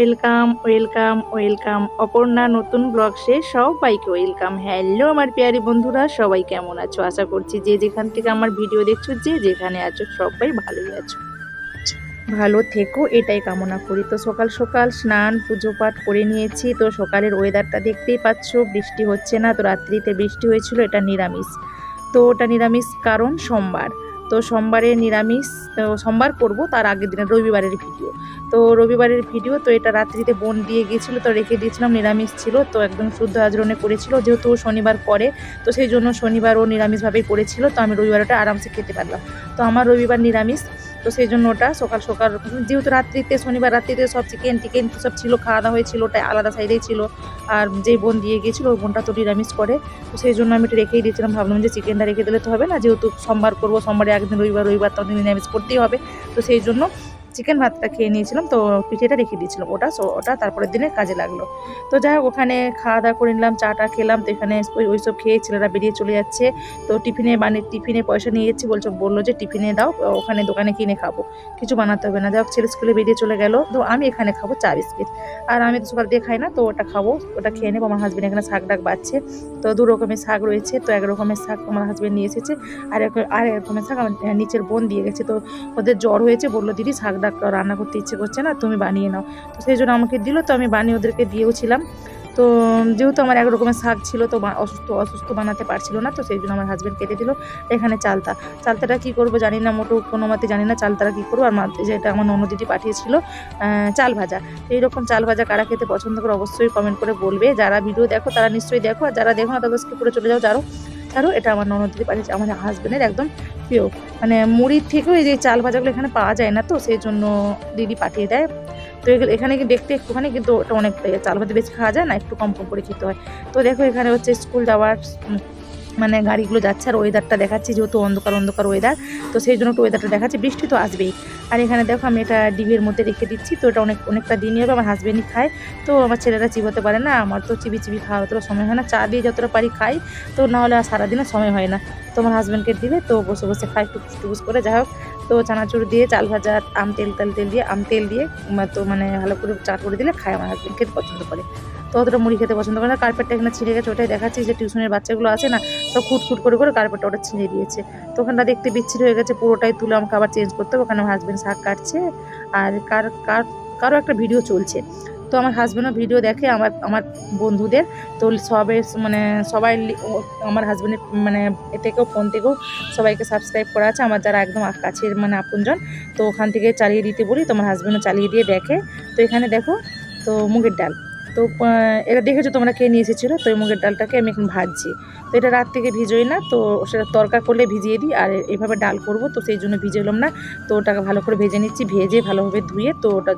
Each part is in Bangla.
ওয়েলকাম ওয়েলকাম ওয়েলকাম অপর্ণা, নতুন ব্লগ সে সবাইকে ওয়েলকাম হ্যালো আমার পেয়ারি বন্ধুরা, সবাই কেমন আছো? আশা করছি যে যেখান থেকে আমার ভিডিও দেখছ, যে যেখানে আছো, সবাই ভালোই আছো। ভালো থেকো, এটাই কামনা করি। তো সকাল সকাল স্নান, পুজো পাঠ করে নিয়েছি। তো সকালের ওয়েদারটা দেখতেই পাচ্ছ, বৃষ্টি হচ্ছে না। তো রাত্রিতে বৃষ্টি হয়েছিল, এটা নিরামিষ। তো ওটা নিরামিষ কারণ সোমবার। তো সোমবারে নিরামিষ সোমবার করব, তার আগের দিনে রবিবারের ভিডিও। তো রবিবারের ভিডিও, তো এটা রাত্রিতে বোন দিয়ে গিয়েছিল, তো রেখে দিয়েছিলাম, নিরামিষ ছিল, তো একদম শুদ্ধ আচরণে করেছিল, যেহেতু শনিবার করে, তো সেই জন্য শনিবার ও নিরামিষভাবেই করেছিল, তো আমি রবিবার ওটা আরামসে খেতে পারলাম। তো আমার রবিবার নিরামিষ তো সেই জন্য ওটা সকাল সকাল, যেহেতু রাত্রিতে, শনিবার রাত্রিতে সব চিকেন টিকেন সব ছিল, খাওয়া দাওয়া হয়েছিল, ওটা আলাদা সাইডেই ছিল। আর যেই বোন দিয়ে গিয়েছিল, ওই বোনটা তো নিরামিষ করে। তো সেই জন্য আমি একটু রেখেই দিয়েছিলাম, ভাবলাম যে চিকেনটা রেখে দিলে তো হবে না, যেহেতু সোমবার করব, সোমবারে একদিন রবিবার রবিবার তো নিরামিষ করতেই হবে। তো সেই জন্য চিকেন ভাতটা খেয়ে নিয়েছিলাম, তো পিঠেটা রেখে দিয়েছিলাম ওটা সো- ওটা তারপরের দিনে কাজে লাগল। তো যাই হোক, ওখানে খাওয়া দাওয়া করে নিলাম, চাটা খেলাম, তো এখানে ওই ওইসব খেয়ে ছেলেরা বেরিয়ে চলে যাচ্ছে। তো টিফিনে বানিয়ে টিফিনে পয়সা নিয়ে যাচ্ছি বলছো, বলল যে টিফিনে দাও, ওখানে দোকানে কিনে খাব। কিছু বানাতে হবে না, যাই হোক, ছেলে স্কুলে বেরিয়ে চলে গেল, তো আমি এখানে খাব চা, বিস্কিট। আর আমি তো সকাল দিয়ে খাই না, তো ওটা খাব, ওটা খেয়ে নেব, আমার হাজব্যান্ড এখানে শাক ডাক বাচ্ছে তো দু রকমের শাক রয়েছে, তো এক রকমের শাক আমার হাজব্যান্ড নিয়ে এসেছে, আর এক আর এক রকমের শাক আমার নিচের বোন দিয়ে গেছে, তো ওদের জ্বর হয়েছে, বলল দিদি শাক ডাক রান্না করতে ইচ্ছে করছে না, তুমি বানিয়ে নাও। তো সেই জন্য আমাকে দিল, তো আমি বানিয়ে ওদেরকে দিয়েও ছিলাম তো যেহেতু আমার এক রকমের শাক ছিল, তো অসুস্থ অসুস্থ বানাতে পারছিল না, তো সেই জন্য আমার হাজব্যান্ড কেটে দিল এখানে চালতা। চালতাটা কী করব জানি না, মোটেও কোনো মতে জানি না চালতাটা কী করব। আর যেটা আমার ননদিদি পাঠিয়েছিল চাল ভাজা। এইরকম চাল ভাজা কারা খেতে পছন্দ করে অবশ্যই কমেন্ট করে বলবে। যারা ভিডিও দেখো, তারা নিশ্চয়ই দেখো। আর যারা দেখো না, তাদের স্কিপ করে চলে যাও। যারো ছাড়ো এটা আমার ননদিদি পাঠিয়েছে আমার হাজব্যান্ডের একদম প্রিয়। মানে মুড়ির থেকেও এই যে চাল ভাজাগুলো এখানে পাওয়া যায় না তো, সেই জন্য দিদি পাঠিয়ে দেয়। তো এগুলো- এখানে দেখতে একটুখানি, কিন্তু ওটা অনেক চাল ভাজা বেশি খাওয়া যায় না, একটু কম কম করে খেতে হয়। তো দেখো এখানে হচ্ছে স্কুল যাওয়ার মানে গাড়িগুলো যাচ্ছে আর ওয়েদারটা দেখাচ্ছি, যেহেতু অন্ধকার অন্ধকার ওয়েদার তো সেই জন্য একটু ওয়েদারটা দেখাচ্ছি। বৃষ্টি তো আসবেই। আর এখানে দেখো আমি এটা ডিবের মধ্যে রেখে দিচ্ছি, তো এটা অনেক, অনেকটা দিনই হবে, আমার হাজব্যান্ডই খায়। তো আমার ছেলেরা চিবোতে পারে না, আমার তো চিবি চিবি খাওয়া অতটা সময় হয় না। চা দিয়ে যতটা পারি খাই, তো না হলে আর সারাদিনে সময় হয় না। তো আমার হাজব্যান্ডকে দিলে তো বসে বসে খাই টুকুস টুকুস করে, যাই হোক। তো চানাচুর দিয়ে চাল ভাজা, আম তেল তেল তেল দিয়ে, আম তেল দিয়ে তো মানে ভালো করে চা করে দিলে খায় আমার হাজব্যান্ড খেতে পছন্দ করে। তো অতটা মুড়ি খেতে পছন্দ করে না। কার্পেটটা এখানে ছিঁড়ে গেছে, ওটাই দেখাচ্ছি যে টিউশনের বাচ্চাগুলো আছে না, তো খুট করে করে কার্পেটটা ওটা ছিঁড়ে দিয়েছে। তো ওখানটা দেখতে বিচ্ছিরি হয়ে গেছে, পুরোটাই তুলে আমাকে আবার চেঞ্জ করতে হবে, ওখানে আমার হাজব্যান্ড শাক কাটছে আর কার কার, কারও একটা ভিডিও চলছে। তো আমার হাজব্যান্ডও ভিডিও দেখে, আমার আমার বন্ধুদের, তো সবে মানে সবাই আমার হাজব্যান্ডের মানে এ থেকেও ফোন থেকেও সবাইকে সাবস্ক্রাইব করা আছে, আমার যারা একদম কাছের মানে আপনজন, তো ওখান থেকে চালিয়ে দিতে বলি, তো আমার হাজব্যান্ডও চালিয়ে দিয়ে দেখে। তো এখানে দেখো, তো মুগের ডাল। তো এটা দেখেছ তোমরা কে নিয়ে এসেছিল? তো এই মুগের ডালটাকে আমি এখন ভাজছি। তো এটা রাত থেকে ভিজোই না, তো সেটা তরকা করলে ভিজিয়ে দিই, আর এভাবে ডাল করব, তো সেই জন্য ভিজেলাম না। তো ওটাকে ভালো করে ভেজে নিচ্ছি, ভেজে ভালোভাবে ধুয়ে তো ওটা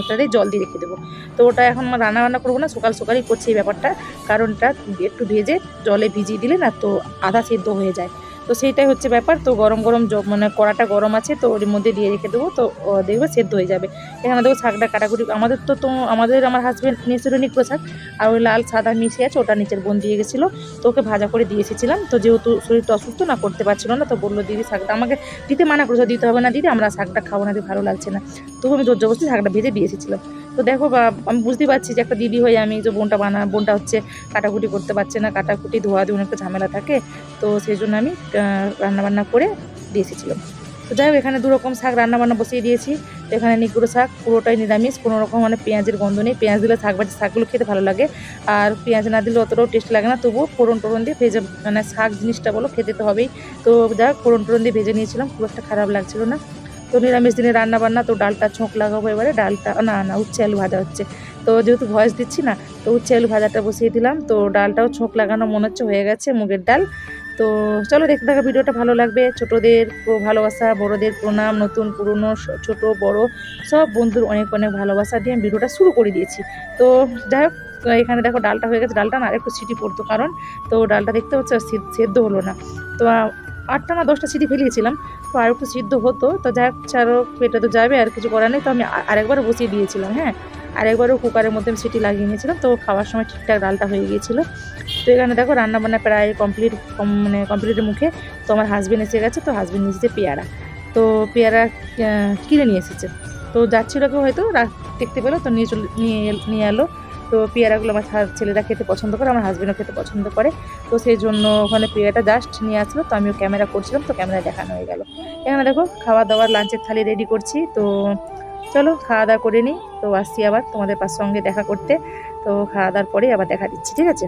ওটাতে জল দিয়ে রেখে দেবো। তো ওটা এখন রান্না বান্না করব না, সকাল সকালই করছি এই ব্যাপারটা, কারণটা একটু ভেজে জলে ভিজিয়ে দিলে না তো আধা সেদ্ধ হয়ে যায়। তো সেইটাই হচ্ছে ব্যাপার। তো গরম গরম মানে কড়াটা গরম আছে, তো ওর মধ্যে দিয়ে রেখে দেবো। তো দেখবে সেদ্ধ হয়ে যাবে। এখানে দেখো শাকটা কাটাকুটি, আমাদের তো তো আমাদের আমার হাজব্যান্ড নিয়েছিল নিকড়ো শাক, আর ওই লাল, সাদা মিশে আছে, ওটা নিচের বোন দিয়ে গেছিল। তো ওকে ভাজা করে দিয়ে এসেছিলাম। তো যেহেতু শরীরটা অসুস্থ, না করতে পারছিল না, তো বলল, দিদি, শাকটা আমাকে দিতে মানা করেছে, দিতে হবে না, দিদি, আমরা শাকটা খাব না, দিদি, ভালো লাগছে না। তবু আমি জোর জবরদস্তি শাকটা ভেজে দিয়ে এসেছিলাম। তো দেখো আমি বুঝতেই পারছি যে একটা দিদি হয়ে আমি যে বোনটা বানা, বোনটা হচ্ছে কাটাকুটি করতে পারছে না, কাটাকুটি ধোয়া দিয়ে অনেকটা ঝামেলা থাকে। তো সেই জন্য আমি রান্নাবান্না করে দিয়ে এসেছিলাম। তো যাই হোক, এখানে দু রকম শাক রান্নাবান্না বসিয়ে দিয়েছি। তো এখানে নিগুড়ো শাক পুরোটাই নিরামিষ, কোনো রকম মানে পেঁয়াজের গন্ধ নেই। পেঁয়াজ দিলে শাক ভাজি শাকগুলো খেতে ভালো লাগে। আর পেঁয়াজ না দিলে অতটাও টেস্ট লাগে না। তবুও ফোড়ন টোড়ন দিয়ে ভেজে মানে শাক জিনিসটা বলো, খেতে তো হবেই। তো যাই হোক, ফোড়ন টোড়ন দিয়ে ভেজে নিয়েছিলাম। খুব একটা খারাপ লাগছিল না। তো নিরামিষ দিনে রান্না বান্না তো ডালটা ছোঁক লাগাবো এবারে। ডালটা, না না, উচ্ছে আলু ভাজা হচ্ছে। তো যেহেতু ভয়েস দিচ্ছি না, তো উচ্ছে আলু ভাজাটা বসিয়ে দিলাম। তো ডালটাও ছোঁক লাগানো মনে হচ্ছে হয়ে গেছে মুগের ডাল। তো চলো দেখতে থাকা ভিডিওটা ভালো লাগবে। ছোটদের ভালোবাসা, বড়দের প্রণাম, নতুন, পুরনো ছোট, বড়, সব বন্ধুর অনেক অনেক ভালোবাসা দিয়ে আমি ভিডিওটা শুরু করে দিয়েছি। তো যাই হোক এখানে দেখো ডালটা হয়ে গেছে। ডালটা না একটু সিটি পড়তো কারণ, তো ডালটা দেখতে হচ্ছে সেদ্ধ হলো না। তো আটটা না দশটা সিটি ফেলিয়েছিলাম, তো আর একটু সিদ্ধ হতো। তো যাই হোক ছাড়ো পেটে তো যাবে, আর কিছু করার নেই। তো আমি আরেকবারও বসিয়ে দিয়েছিলাম হ্যাঁ? আরেকবারও কুকারের মধ্যে সিটি লাগিয়ে নিয়েছিলাম। তো খাওয়ার সময় ঠিকঠাক ডালটা হয়ে গিয়েছিল। তো এখানে দেখো রান্না বান্না প্রায় কমপ্লিট মানে কমপ্লিটের মুখে। তো আমার হাজব্যান্ড এসে গেছে, তো হাজবেন্ড নিয়ে এসেছে পেয়ারা। তো পেয়ারা কিনে নিয়ে এসেছে। তো যাচ্ছিল কেউ হয়তো দেখতে পেল, তো নিয়ে চলে, নিয়ে নিয়ে এলো। তো পেয়ারাগুলো আমার ছেলেরা খেতে পছন্দ করে, আমার হাজব্যান্ডও খেতে পছন্দ করে। তো সেই জন্য ওখানে পেয়ারাটা জাস্ট নিয়ে আসলো। তো আমিও ক্যামেরা করছিলাম, তো ক্যামেরা দেখানো হয়ে গেল। এখানে দেখো খাওয়া দাওয়ার লাঞ্চের থালি রেডি করছি। তো চলো খাওয়া দাওয়া করে নিই। তো আসছি আবার তোমাদের পাশ সঙ্গে দেখা করতে। তো খাওয়া দাওয়ার পরেই আবার দেখা দিচ্ছি, ঠিক আছে?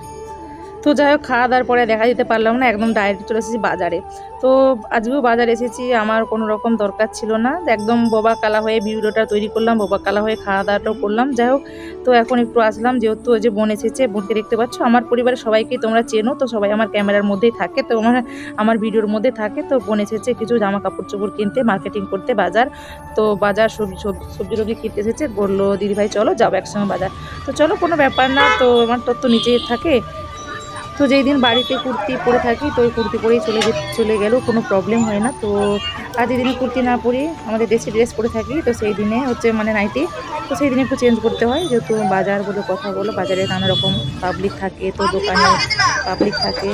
তো যাই হোক, খাওয়া দাওয়ার পরে দেখা দিতে পারলাম না, একদম ডাইরেক্ট চলে এসেছি বাজারে। তো আজকেও বাজারে এসেছি, আমার কোনো রকম দরকার ছিল না। একদম বোবা কালা হয়ে ভিডিওটা তৈরি করলাম, বোবা কালা হয়ে খাওয়া দাওয়াটাও করলাম। যাই হোক, তো এখন একটু আসলাম, যেহেতু ওই যে বোন এসেছে, বোনকে দেখতে পাচ্ছ, আমার পরিবারের সবাইকেই তোমরা চেনো, তো সবাই আমার ক্যামেরার মধ্যেই থাকে, তো আমার আমার ভিডিওর মধ্যে থাকে। তো বোন এসেছে কিছু জামা কাপড় চোপড় কিনতে মার্কেটিং করতে বাজার, তো বাজার সবজি সব- সবজি টবজি কিনতে এসেছে। বলল, দিদিভাই, চলো যাব একসঙ্গে বাজার। তো চলো, কোনো ব্যাপার না, তো আমার তোর তো নিচেই থাকে। তো যেই দিন বাড়িতে কুর্তি পরে থাকি তো ওই কুর্তি পরেই চলে যে চলে গেলেও কোনো প্রবলেম হয় না তো আর যেদিনে কুর্তি না পরি আমাদের দেশি ড্রেস পরে থাকি তো সেই দিনে হচ্ছে মানে নাইটি তো সেই দিনে একটু চেঞ্জ করতে হয় যেহেতু বাজার বলে কথা বলো বাজারে নানা রকম পাবলিক থাকে তো দোকানে পাবলিক থাকে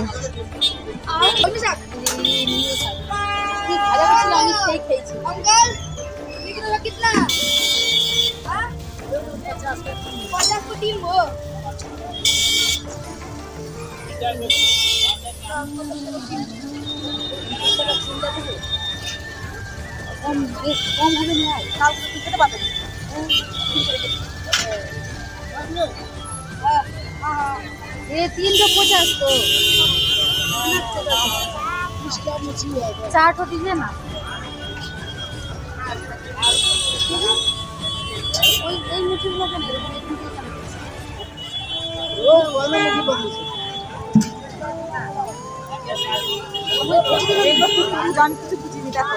আমি সেই খেয়েছি अंकल कितना এ তিনশো পঁচাশ তো চারটো দিবে না ওই এই মুঠির মতন আমি কিছু বুঝিনি দেখো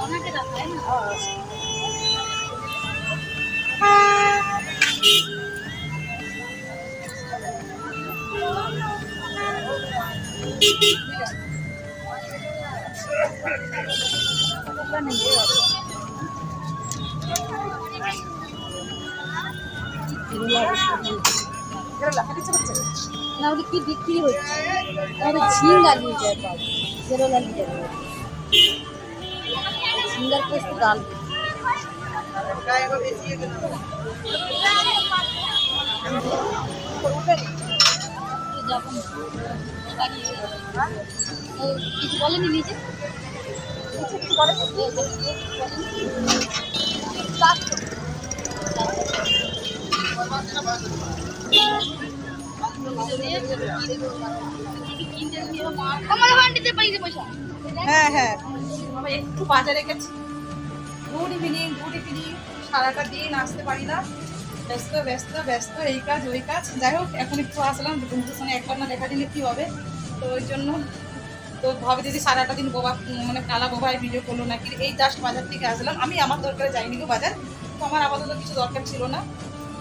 ওনাকে দেখায় না ওদের কি বিক্রি হচ্ছে আমাদের ঝিঙ্গা নিয়ে যায় পাবো নিয়ে যাবে ঝিঙ্গার পোস্ত ডাল কিছু বলেনি নিজে কিছু বলেনি আমার হান্ডিতে পাইছে পয়সা। হ্যাঁ হ্যাঁ। একটু বাজারে গেছি। গুড ইভিনিং গুড ইভিনিং সারাটা দিন আসতে পারি না। ব্যস্ত ব্যস্ত ব্যস্ত এই কাজ ওই কাজ। যাই হোক এখন একটু আসলাম বন্ধুদের সঙ্গে একবার না দেখা দিলে কী হবে? তো ওই জন্য তো ভাবে যদি সারাটা দিন বোবা মানে কালা বোবায় ভিডিও করল নাকি? এই জাস্ট বাজার থেকে আসলাম। আমি আমার দরকারে যাইনি গো বাজার। তো আমার আপাতত কিছু দরকার ছিল না।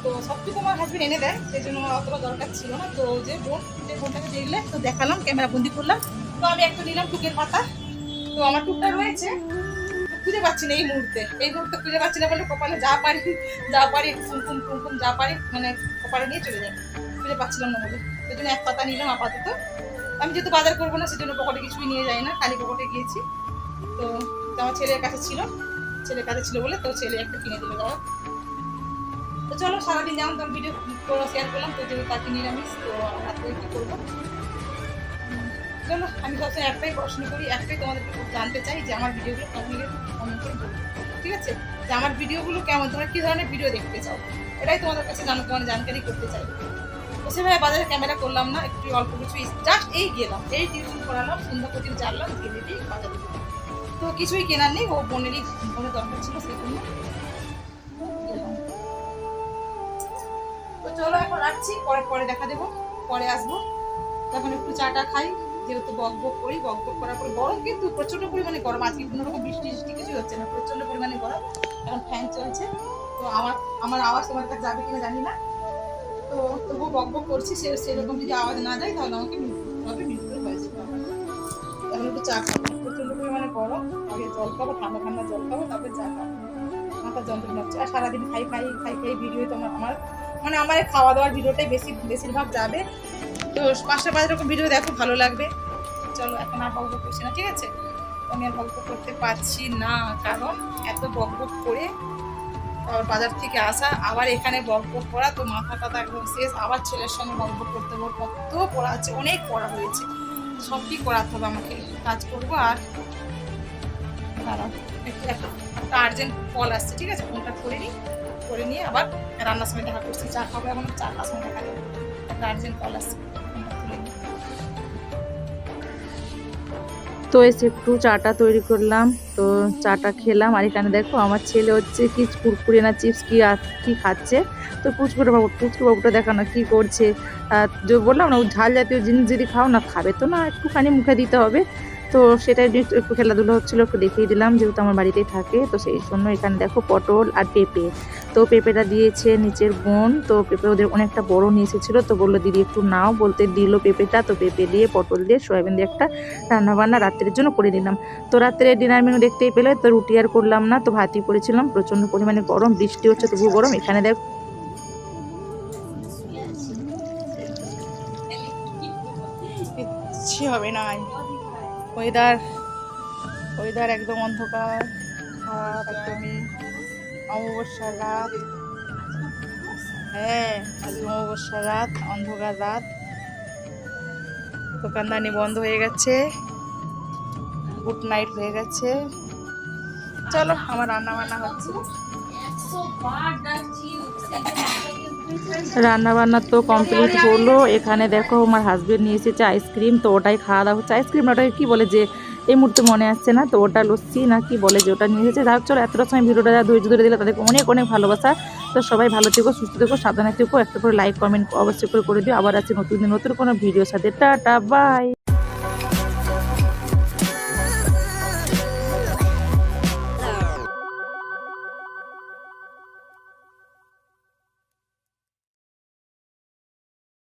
তো সবটুকু আমার হাজবেন্ড এনে দেয় সেই জন্য অতটা দরকার ছিল না। তো যে বোন, যে বোনটাকে তো দেখালাম ক্যামেরা বন্দি করলাম। তো আমি একটা নিলাম টুকের পাতা। তো আমার টুকটা রয়েছে। খুঁজে পাচ্ছি না এই মুহূর্তে। এই মুহূর্তে খুঁজে পাচ্ছি না বলে কপালে যা পারি যা পারি কুমকুম কুমকুম যা পারি মানে কপালে নিয়ে চলে যাই। খুঁজে পাচ্ছিলাম না বলে। সেই জন্য এক পাতা নিলাম আপাতত। আমি যেহেতু বাজার করব না, সেজন্য পকেটে কিছুই নিয়ে যাই না। খালি পকেটে গিয়েছি। তো আমার ছেলের কাছে ছিল। ছেলের কাছে ছিল বলে তো ছেলে একটা কিনে দিল দাদা তো চলো, সারাদিন যেমন তোর ভিডিও করে শেয়ার করলাম, তো যেহেতু তাকে নিরামিষ, তো রাত্রে কী করব? চলো, আমি সবসময় একটাই প্রশ্ন করি, একটাই তোমাদেরকে খুব জানতে চাই যে আমার ভিডিওগুলো কমেন্টে কমেন্ট করে বলবে ঠিক আছে? যে আমার ভিডিওগুলো কেমন, তোমরা কী ধরনের ভিডিও দেখতে চাও? এটাই তোমাদের কাছে জানো, তোমার জানকারি করতে চাই। তো সেভাবে বাজারে ক্যামেরা করলাম না, একটু অল্প কিছু জাস্ট এই গেলাম, এই টিউশন করালাম সন্ধ্যা প্রতিদিন চাললাম গেলে বাজারে তো কিছুই কেনার নেই, ও বোনেরই বোনের দরকার ছিল, সেই জন্য চলো এখন রাখছি, পরে পরে দেখা দেবো, পরে আসব। তখন একটু চাটা খাই, যেহেতু বক বক করি, বক বক করার পরে গরম কিন্তু প্রচণ্ড পরিমাণে গরম আজকে কোনো রকম বৃষ্টি বৃষ্টি কিছুই হচ্ছে না প্রচণ্ড পরিমাণে গরম, এখন ফ্যান চলছে। তো আমার আমার আওয়াজ তোমার কাছে যাবে কিনা জানি না। তো তবুও বক বক করছি, সে সেরকম যদি আওয়াজ না যায় তাহলে আমাকে মিউট করতে হয়েছে এখন একটু চা খাব প্রচণ্ড পরিমাণে গরম, আগে জল খাব, ঠান্ডা ঠান্ডা জল খাব, তারপরে চা খাব। মাথা যন্ত্রণা হচ্ছে। আর সারাদিন খাই খাই খাই খাই ভিডিও তোমার আমার মানে আমার খাওয়া দাওয়ার ভিডিওটাই বেশি, বেশিরভাগ যাবে। তো পাঁচটা পাঁচ রকম ভিডিও দেখো, ভালো লাগবে। চলো, এখন আর বকবক করছি না, ঠিক আছে? আমি আর বকবক করতে পারছি না, কারণ এত বকবক করে আবার বাজার থেকে আসা, আবার এখানে বকবক করা, তো মাথা টাথা একদম শেষ। আবার ছেলের সঙ্গে বকবক করতে হবে কত পড়া আছে, অনেক পড়া হয়েছে। সবই করাতে হবে আমাকে? কাজ করব আর দাঁড়াও। একটু আর্জেন্ট কল আসছে, ঠিক আছে? ফোনটা করে নিই, করে নিয়ে আবার রান্নার সময় দেখা করছি, চা খাব এখন, চা খাওয়ার সময় দেখা একটা আর্জেন্ট কল আসছে তো এসে একটু চাটা তৈরি করলাম, তো চাটা খেলাম, আর এখানে দেখো আমার ছেলে হচ্ছে কি কুরকুরে না চিপস কি কি খাচ্ছে। তো পুচকুরে বাবু, পুচকু বাবুটা দেখো না কি করছে। বললাম না, ও ঝাল জাতীয় জিনিস যদি খাও না, খাবে তো না, একটুখানি মুখে দিতে হবে। তো সেটাই একটু খেলাধুলা হচ্ছিল, একটু দেখিয়ে দিলাম, যেহেতু আমার বাড়িতেই থাকে, তো সেই জন্য এখানে দেখো পটল আর পেঁপে। তো পেঁপেটা দিয়েছে নিচের বোন, তো পেঁপে ওদের অনেকটা বড় নিয়ে এসেছিল, তো বলল, দিদি, একটু নাও। বলতে দিল পেঁপেটা, তো পেঁপে দিয়ে, পটল দিয়ে, সয়াবিন দিয়ে একটা রান্না বান্না রাত্রের জন্য করে দিলাম তো রাত্রে ডিনার মেনু দেখতেই পেলে, তো রুটি আর করলাম না, তো ভাতই করেছিলাম, প্রচণ্ড পরিমাণে গরম, বৃষ্টি হচ্ছে তবু গরম, এখানে দেখ। হবে না ওয়েদার ওয়েদার একদম অন্ধকার আর একদমই অমাবস্যার রাত। হ্যাঁ অমাবস্যার রাত, অন্ধকার রাত। দোকানদানি বন্ধ হয়ে গেছে। গুড নাইট হয়ে গেছে। চলো, আমার রান্না বান্না হচ্ছে রান্না বান্না তো কমপ্লিট হলো। এখানে দেখো, আমার হাজব্যান্ড নিয়ে এসেছে আইসক্রিম তো ওটাই খাওয়া দাওয়া হচ্ছে। আইসক্রিম ওটাকে কী বলে যে, এই মুহূর্তে মনে আসছে না, তো ওটা লস্যি না কি বলে যে ওটা নিয়ে এসেছে। যাক চলো, এতটা সময় ভিডিওটা যা ধৈর্য ধরে দিলে তাদেরকে অনেক অনেক ভালোবাসা। তো সবাই ভালো থেকো, সুস্থ থেকো, সাবধানে থেকো। একটা করে লাইক কমেন্ট অবশ্যই করে করে দিও। আবার আছে নতুন নতুন কোনো ভিডিওর সাথে। Tata bye